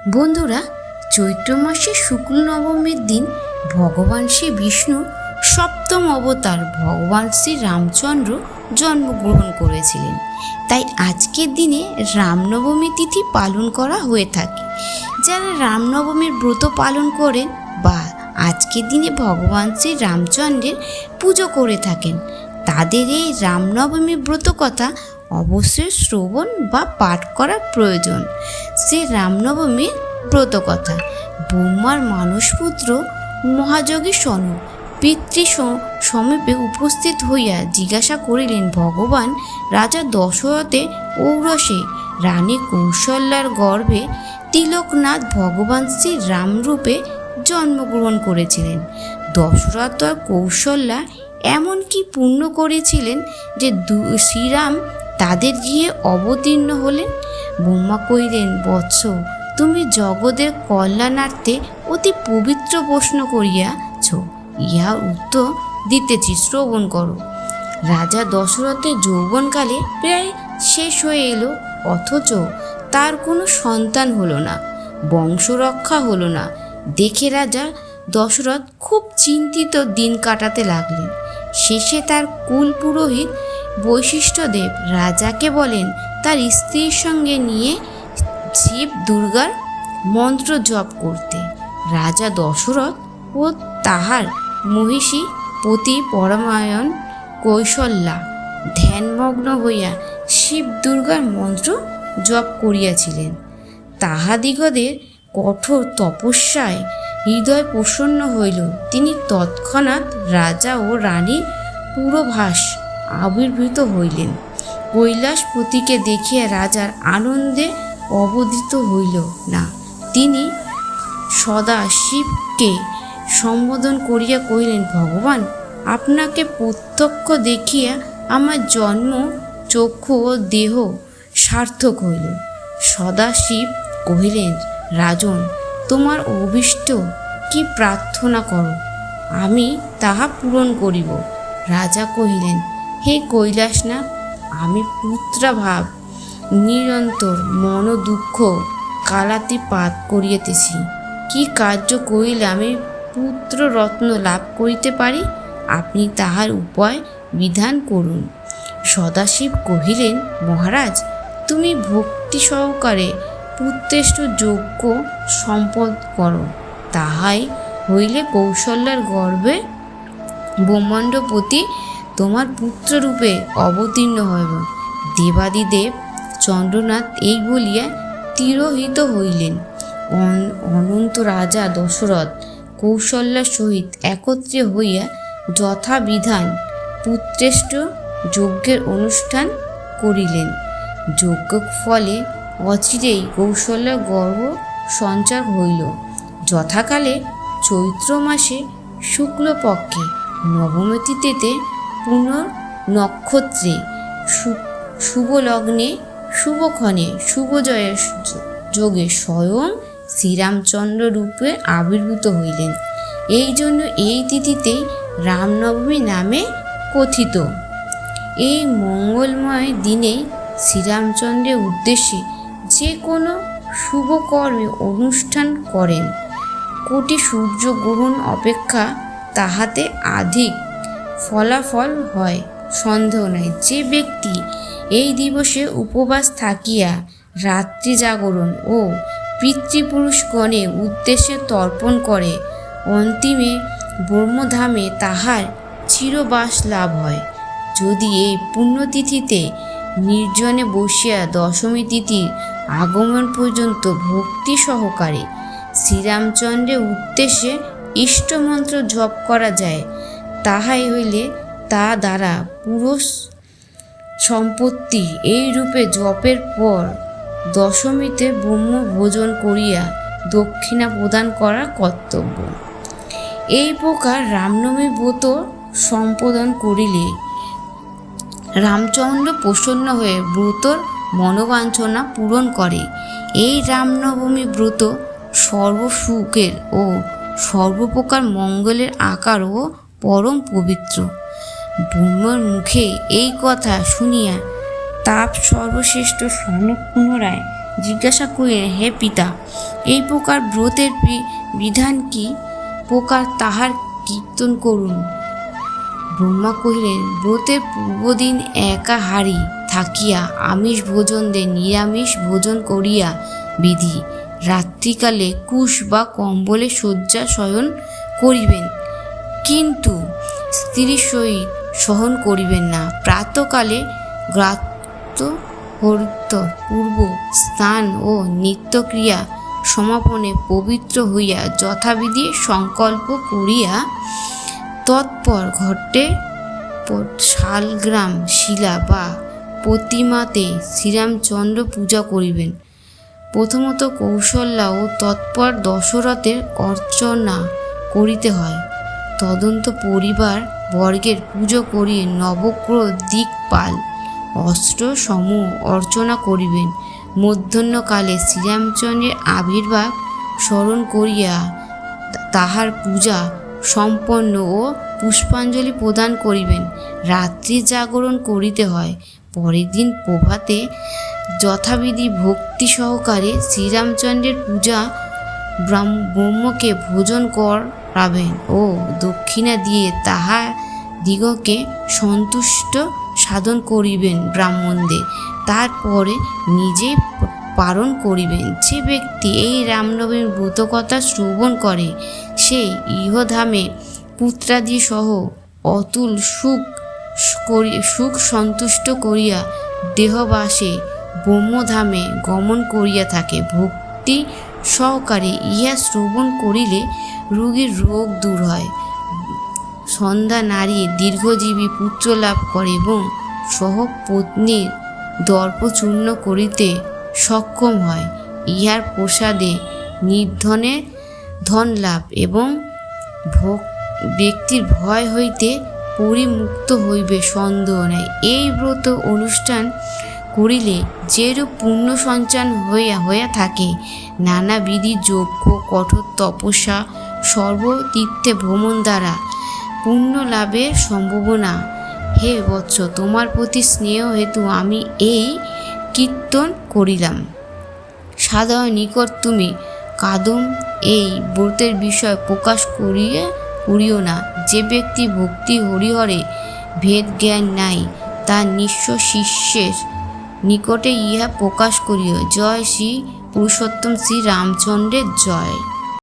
বন্ধুরা, চৈত্র মাসের শুক্ল নবমীর দিন ভগবান শ্রী বিষ্ণু সপ্তম অবতার ভগবান শ্রী রামচন্দ্র জন্মগ্রহণ করেছিলেন। তাই আজকের দিনে রামনবমী তিথি পালন করা হয়ে থাকে। যারা রামনবমীর ব্রত পালন করেন বা আজকের দিনে ভগবান শ্রী রামচন্দ্রের পুজো করে থাকেন, তাদের এই রামনবমী ব্রত কথা অবশ্যই শ্রবণ বা পাঠ করা প্রয়োজন। শ্রী রামনবমীর ব্রত কথা ব্রহ্মার মানসপুত্র মহাযোগী সনু পিতৃ সমীপে উপস্থিত হইয়া জিজ্ঞাসা করিলেন, ভগবান, রাজা দশরথে ঔরসে রানী কৌশল্যার গর্ভে তিলকনাথ ভগবান শ্রী রামরূপে জন্মগ্রহণ করেছিলেন। দশরথ আর কৌশল্যা এমন কি পুণ্য করেছিলেন যে শ্রীরাম তাদের গিয়ে অবতীর্ণ হলেন? ব্রহ্মা কইলেন বৎস, তুমি জগতের কল্যাণার্থে অতি পবিত্র প্রশ্ন করিয়াছ। ইহার উত্তর দিতেছি, শ্রবণ করো। রাজা দশরথের যৌবনকালে প্রায় শেষ হয়ে এলো, অথচ তার কোনো সন্তান হলো না, বংশরক্ষা হলো না। দেখে রাজা দশরথ খুব চিন্তিত দিন কাটাতে লাগলেন। শেষে তার কুল পুরোহিত বৈশিষ্ট্যদেব রাজাকে বলেন তার স্ত্রীর সঙ্গে নিয়ে শিব দুর্গার মন্ত্র জপ করতে। রাজা দশরথ ও তাহার মহিষী পতি পরমায়ণ কৌশল্যা ধ্যানমগ্ন হইয়া শিব দুর্গার মন্ত্র জপ করিয়াছিলেন। তাহাদিগদের কঠোর তপস্যায় হৃদয় প্রসন্ন হইল। তিনি তৎক্ষণাৎ রাজা ও রানীর পুরোভাস আবির্ভূত হইলেন। কৈলাসপতিকে দেখিয়া রাজার আনন্দে অবধিত হইল না। তিনি সদা শিবকে সম্বোধন করিয়া কহিলেন, ভগবান, আপনাকে প্রত্যক্ষ দেখিয়া আমার জন্ম, চক্ষু ও দেহ সার্থক হইল। সদাশিব কহিলেন, রাজন, তোমার অভিষ্ট কি প্রার্থনা করো? আমি তাহা পূরণ করিব। রাজা কহিলেন, হে কৈলাসনাথ আমি পুত্রাভাব, নিরন্তর মন দুঃখ কালাতি পাত করিয়াতেছি। কি কার্য করিলে আমি পুত্র রত্ন লাভ করিতে পারি? আপনি তাহার উপায় বিধান করুন। সদাশিব কহিলেন, মহারাজ, তুমি ভক্তি সহকারে পুত্রেষ্ট যোগ্য সম্পদ করো। তাহাই হইলে কৌশল্যার গর্ভে ব্রহ্মাণ্ডপতি তোমার পুত্ররূপে অবতীর্ণ হইব দেবাদিদেব চন্দ্রনাথ এই বলিয়া তিরোহিত হইলেন। অন- অনন্ত রাজা দশরথ কৌশল্যার সহিত একত্রে হইয়া যথাবিধান পুত্রেষ্ট যজ্ঞের অনুষ্ঠান করিলেন। যজ্ঞ ফলে অচিরেই কৌশল্যার গর্ভ সঞ্চার হইল। যথাকালে চৈত্র মাসে শুক্লপক্ষে নবমী তিথিতে পুনর নক্ষত্রে শুভ লগ্নে শুভক্ষণে শুভজয়ের যোগে স্বয়ং শ্রীরামচন্দ্র রূপে আবির্ভূত হইলেন। এই জন্য এই তিথিতে রামনবমী নামে কথিত। এই মঙ্গলময় দিনে শ্রীরামচন্দ্রের উদ্দেশ্যে যে কোনো শুভ কর্মে অনুষ্ঠান করেন। কোটি সূর্যগ্রহণ অপেক্ষা তাহাতে আধিক ফলাফল হয়। সন্দেহ নাই। যে ব্যক্তি এই দিবসে উপবাস থাকিয়া রাত্রি জাগরণ ও পিতৃপুরুষগণের উদ্দেশ্যে তর্পণ করে, অন্তিমে ব্রহ্মধামে তাহার চিরবাস লাভ হয়। যদি এই পুণ্যতিথিতে নির্জনে বসিয়া দশমী তিথির আগমন পর্যন্ত ভক্তি সহকারে শ্রীরামচন্দ্রের উদ্দেশ্যে ইষ্টমন্ত্র জপ করা যায় তাহাই হইলে তা দ্বারা পুরুষ সম্পত্তি এই রূপে জপের পর দশমীতে ব্রহ্ম ভোজন করিয়া দক্ষিণা প্রদান করা কর্তব্য। এই প্রকার রামনবমী ব্রত সম্পাদন করিলে রামচন্দ্র প্রসন্ন হয়ে ব্রতর মনোবাঞ্ছনা পূরণ করে। এই রামনবমী ব্রত সর্বসুখের ও সর্বপ্রকার মঙ্গলের আকার ও পরম পবিত্র। ব্রহ্মর মুখে এই কথা শুনিয়া তাপ সর্বশ্রেষ্ঠ সনক পুনরায় জিজ্ঞাসা করিলেন, হে পিতা, এই প্রকার ব্রতের বিধান কি? প্রকার তাহার কীর্তন করুন। ব্রহ্মা কহিলেন, ব্রতের পূর্বদিন একাহারি থাকিয়া আমিষ ভোজন দে, নিরামিষ ভোজন করিয়া বিধি। রাত্রিকালে কুশ বা কম্বলে শয্যা শয়ন করিবেন। কিন্তু স্ত্রীর সহিত সহন করিবেন না। প্রাতকালে গ্রাত্য হরিত পূর্ব স্নান ও নিত্যক্রিয়া সমাপনে পবিত্র হইয়া যথাবিধি সংকল্প করিয়া তৎপর ঘটে শালগ্রাম, শিলা বা প্রতিমাতে শ্রীরামচন্দ্র পূজা করিবেন। প্রথমত কৌশল্যা ও তৎপর দশরথের অর্চনা করিতে হয়। তদন্ত পরিবার বর্গের পুজো করিয়ে নবগ্রহ দিকপাল অস্ত্র সমূহ অর্চনা করিবেন। মধ্যাহ্নকালে শ্রীরামচন্দ্রের আবির্ভাব স্মরণ করিয়া তাহার পূজা সম্পন্ন ও পুষ্পাঞ্জলি প্রদান করিবেন। রাত্রি জাগরণ করিতে হয়। পরের দিন প্রভাতে যথাবিধি ভক্তি সহকারে শ্রীরামচন্দ্রের পূজা ব্রহ্মকে ভোজন করাবেন ও দক্ষিণা দিয়ে তাহা দিগকে সন্তুষ্ট সাধন করিবেন ব্রাহ্মণদের। তারপরে নিজে পালন করিবেন। যে ব্যক্তি এই রামনবমীর ব্রতকথা শ্রবণ করে সে ইহধামে পুত্রাদি সহ অতুল সুখ করি, সুখ সন্তুষ্ট করিয়া দেহবাসে ব্রহ্মধামে গমন করিয়া থাকে। ভক্তি সহকারে ইহা শ্রবণ করিলে রোগীর রোগ দূর হয়। সন্ধ্যা নারী দীর্ঘজীবী পুত্র লাভ করে এবং সহপত্নীর দর্পচূর্ণ করিতে সক্ষম হয়। ইহার প্রসাদে নির্ধনে ধন লাভ এবং ভোগ ব্যক্তির ভয় হইতে পরিমুক্ত হইবে সন্দেহ নেয় এই ব্রত অনুষ্ঠান করিলে যেরূপ পুণ্য সঞ্চান হইয়া হইয়া থাকে নানাবিধি যজ্ঞ, কঠোর তপস্যা সর্বতীর্থে ভ্রমণ দ্বারা পুণ্য লাভের সম্ভাবনা। হে বৎস, তোমার প্রতি স্নেহ হেতু আমি এই কীর্তন করিলাম। সাধারণ নিকট তুমি কাদম এই ব্রতের বিষয় প্রকাশ করিয়ে করিও না। যে ব্যক্তি ভক্তি হরিহরে, ভেদ জ্ঞান নাই, তার নিঃস্ব শিষ্যের নিকটে ইহা প্রকাশ করিও। জয় শ্রী পুরুষোত্তম শ্রী রামচন্দ্রের জয়।